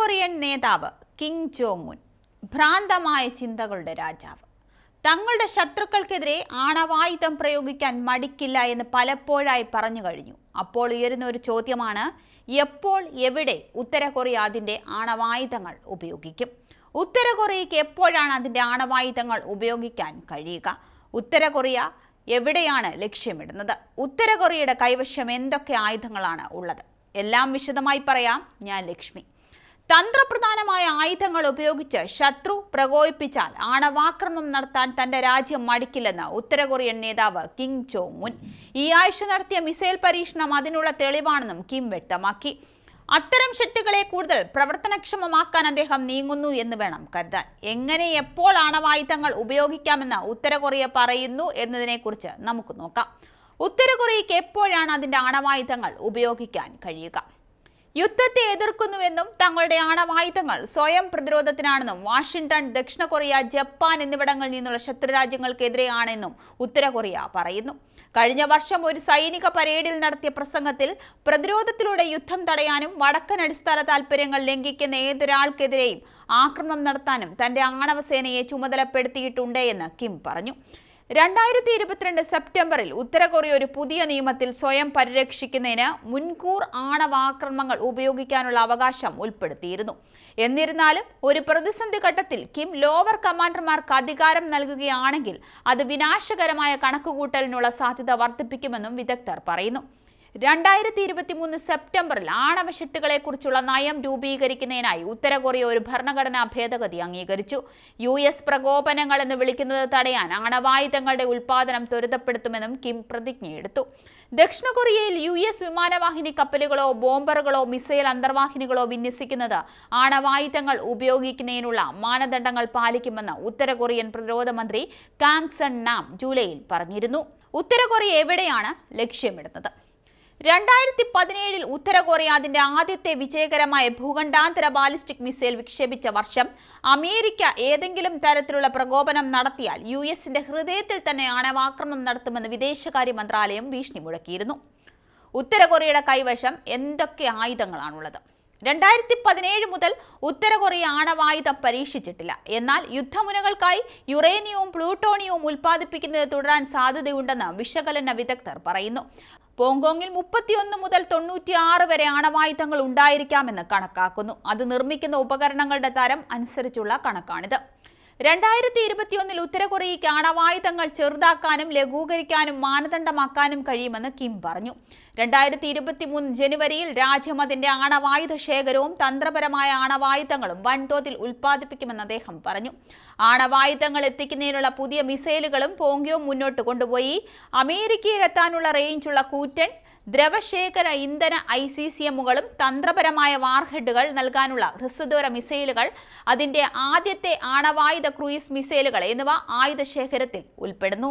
Korean നേതാവ് king Jong Un ഭ്രാന്തമായ ചിന്തകളുടെ രാജാവ്. തങ്ങളുടെ ശത്രുക്കൾക്കെതിരെ ആണവായുധം പ്രയോഗിക്കാൻ മടിക്കില്ല എന്ന് പലപ്പോഴായി പറഞ്ഞു കഴിഞ്ഞു. അപ്പോൾ ഉയരുന്ന ഒരു ചോദ്യമാണ് എപ്പോൾ എവിടെ ഉത്തര കൊറിയ അതിന്റെ ആണവായുധങ്ങൾ ഉപയോഗിക്കും? ഉത്തര കൊറിയയ്ക്ക് എപ്പോഴാണ് അതിന്റെ ആണവായുധങ്ങൾ ഉപയോഗിക്കാൻ കഴിയുക? ഉത്തര കൊറിയ എവിടെയാണ് ലക്ഷ്യമിടുന്നത്? ഉത്തര കൊറിയയുടെ കൈവശം എന്തൊക്കെ ആയുധങ്ങളാണ് ഉള്ളത്? എല്ലാം വിശദമായി പറയാം ഞാൻ ലക്ഷ്മി. തന്ത്രപ്രധാനമായ ആയുധങ്ങൾ ഉപയോഗിച്ച് ശത്രു പ്രകോപിപ്പിച്ചാൽ ആണവാക്രമണം നടത്താൻ തന്റെ രാജ്യം മടിക്കില്ലെന്ന് ഉത്തര കൊറിയൻ നേതാവ് കിം ജോങ് മുൻ ഈ ആഴ്ച നടത്തിയ മിസൈൽ പരീക്ഷണം അതിനുള്ള തെളിവാണെന്നും കിം വ്യക്തമാക്കി. അത്തരം ശക്തികളെ കൂടുതൽ പ്രവർത്തനക്ഷമമാക്കാൻ അദ്ദേഹം നീങ്ങുന്നു എന്ന് വേണം കരുതാൻ. എങ്ങനെ എപ്പോൾ ആണവായുധങ്ങൾ ഉപയോഗിക്കാമെന്ന് ഉത്തര കൊറിയ പറയുന്നു എന്നതിനെക്കുറിച്ച് നമുക്ക് നോക്കാം. ഉത്തര എപ്പോഴാണ് അതിന്റെ ആണവായുധങ്ങൾ ഉപയോഗിക്കാൻ കഴിയുക? യുദ്ധത്തെ എതിർക്കുന്നുവെന്നും തങ്ങളുടെ ആണവായുധങ്ങൾ സ്വയം പ്രതിരോധത്തിനാണെന്നും വാഷിംഗ്ടൺ ദക്ഷിണ കൊറിയ ജപ്പാൻ എന്നിവിടങ്ങളിൽ നിന്നുള്ള ശത്രുരാജ്യങ്ങൾക്കെതിരെയാണെന്നും ഉത്തര കൊറിയ പറയുന്നു. കഴിഞ്ഞ വർഷം ഒരു സൈനിക പരേഡിൽ നടത്തിയ പ്രസംഗത്തിൽ പ്രതിരോധത്തിലൂടെ യുദ്ധം തടയാനും വടക്കൻ അടിസ്ഥാന താൽപര്യങ്ങൾ ലംഘിക്കുന്ന ഏതൊരാൾക്കെതിരെയും ആക്രമണം നടത്താനും തന്റെ ആണവസേനയെ ചുമതലപ്പെടുത്തിയിട്ടുണ്ട് എന്ന് കിം പറഞ്ഞു. രണ്ടായിരത്തി ഇരുപത്തിരണ്ട് സെപ്റ്റംബറിൽ ഉത്തര കൊറിയ ഒരു പുതിയ നിയമത്തിൽ സ്വയം പരിരക്ഷിക്കുന്നതിന് മുൻകൂർ ആണവാക്രമങ്ങൾ ഉപയോഗിക്കാനുള്ള അവകാശം ഉൾപ്പെടുത്തിയിരുന്നു. എന്നിരുന്നാലും ഒരു പ്രതിസന്ധി ഘട്ടത്തിൽ കിം ലോവർ കമാൻഡർമാർക്ക് അധികാരം നൽകുകയാണെങ്കിൽ അത് വിനാശകരമായ കണക്കുകൂട്ടലിനുള്ള സാധ്യത വർദ്ധിപ്പിക്കുമെന്നും വിദഗ്ധർ പറയുന്നു. രണ്ടായിരത്തി ഇരുപത്തി മൂന്ന് സെപ്റ്റംബറിൽ ആണവശക്തികളെക്കുറിച്ചുള്ള നയം രൂപീകരിക്കുന്നതിനായി ഉത്തര കൊറിയ ഒരു ഭരണഘടനാ ഭേദഗതി അംഗീകരിച്ചു. യു എസ് പ്രകോപനങ്ങൾ എന്ന് വിളിക്കുന്നത് തടയാൻ ആണവായുധങ്ങളുടെ ഉൽപാദനം ത്വരിതപ്പെടുത്തുമെന്നും കിം പ്രതിജ്ഞയെടുത്തു. ദക്ഷിണ കൊറിയയിൽ യു എസ് വിമാനവാഹിനി കപ്പലുകളോ ബോംബറുകളോ മിസൈൽ അന്തർവാഹിനികളോ വിന്യസിക്കുന്നത് ആണവായുധങ്ങൾ ഉപയോഗിക്കുന്നതിനുള്ള മാനദണ്ഡങ്ങൾ പാലിക്കുമെന്ന് ഉത്തര കൊറിയൻ പ്രതിരോധ മന്ത്രി കാങ് സൺ നാം ജൂലൈയിൽ പറഞ്ഞിരുന്നു. ഉത്തര കൊറിയ എവിടെയാണ് ലക്ഷ്യമിടുന്നത്? രണ്ടായിരത്തി പതിനേഴിൽ ഉത്തര കൊറിയ അതിന്റെ ആദ്യത്തെ വിജയകരമായ ഭൂഖണ്ഡാന്തര ബാലിസ്റ്റിക് മിസൈൽ വിക്ഷേപിച്ച വർഷം അമേരിക്ക ഏതെങ്കിലും തരത്തിലുള്ള പ്രകോപനം നടത്തിയാൽ യു എസിന്റെ ഹൃദയത്തിൽ തന്നെ ആണവാക്രമണം നടത്തുമെന്ന് വിദേശകാര്യ മന്ത്രാലയം ഭീഷണി മുഴക്കിയിരുന്നു. ഉത്തര കൊറിയയുടെ കൈവശം എന്തൊക്കെ ആയുധങ്ങളാണുള്ളത്? രണ്ടായിരത്തി പതിനേഴ് മുതൽ ഉത്തര കൊറിയ ആണവായുധം പരീക്ഷിച്ചിട്ടില്ല. എന്നാൽ യുദ്ധമുനകൾക്കായി യുറേനിയവും പ്ലൂട്ടോണിയവും ഉൽപ്പാദിപ്പിക്കുന്നത് തുടരാൻ സാധ്യതയുണ്ടെന്ന് വിശകലന വിദഗ്ധർ പറയുന്നു. ഹോങ്കോങ്ങിൽ മുപ്പത്തിയൊന്ന് മുതൽ തൊണ്ണൂറ്റിയാറ് വരെ ആണവായുധങ്ങൾ ഉണ്ടായിരിക്കാമെന്ന് കണക്കാക്കുന്നു. അത് നിർമ്മിക്കുന്ന ഉപകരണങ്ങളുടെ തരം അനുസരിച്ചുള്ള കണക്കാണിത്. രണ്ടായിരത്തി ഇരുപത്തിയൊന്നിൽ ഉത്തര കൊറിയയ്ക്ക് ആണവായുധങ്ങൾ ചെറുതാക്കാനും ലഘൂകരിക്കാനും മാനദണ്ഡമാക്കാനും കഴിയുമെന്ന് കിം പറഞ്ഞു. രണ്ടായിരത്തി ഇരുപത്തി മൂന്ന് ജനുവരിയിൽ രാജ്യം അതിന്റെ ആണവായുധ ശേഖരവും തന്ത്രപരമായ ആണവായുധങ്ങളും വൻതോതിൽ ഉൽപ്പാദിപ്പിക്കുമെന്ന് അദ്ദേഹം പറഞ്ഞു. ആണവായുധങ്ങൾ എത്തിക്കുന്നതിനുള്ള പുതിയ മിസൈലുകളും പോങ്കിയോ മുന്നോട്ട് കൊണ്ടുപോയി. അമേരിക്കയിലെത്താനുള്ള റേഞ്ചുള്ള കൂറ്റൻ ദ്രവശേഖര ഇന്ധന ഐ സി സി എമ്മുകളും തന്ത്രപരമായ വാർഹെഡുകൾ നൽകാനുള്ള ഹ്രസ്വദൂര മിസൈലുകൾ അതിന്റെ ആദ്യത്തെ ആണവായുധ ക്രൂയിസ് മിസൈലുകൾ എന്നിവ ആയുധ ശേഖരത്തിൽ ഉൾപ്പെടുന്നു.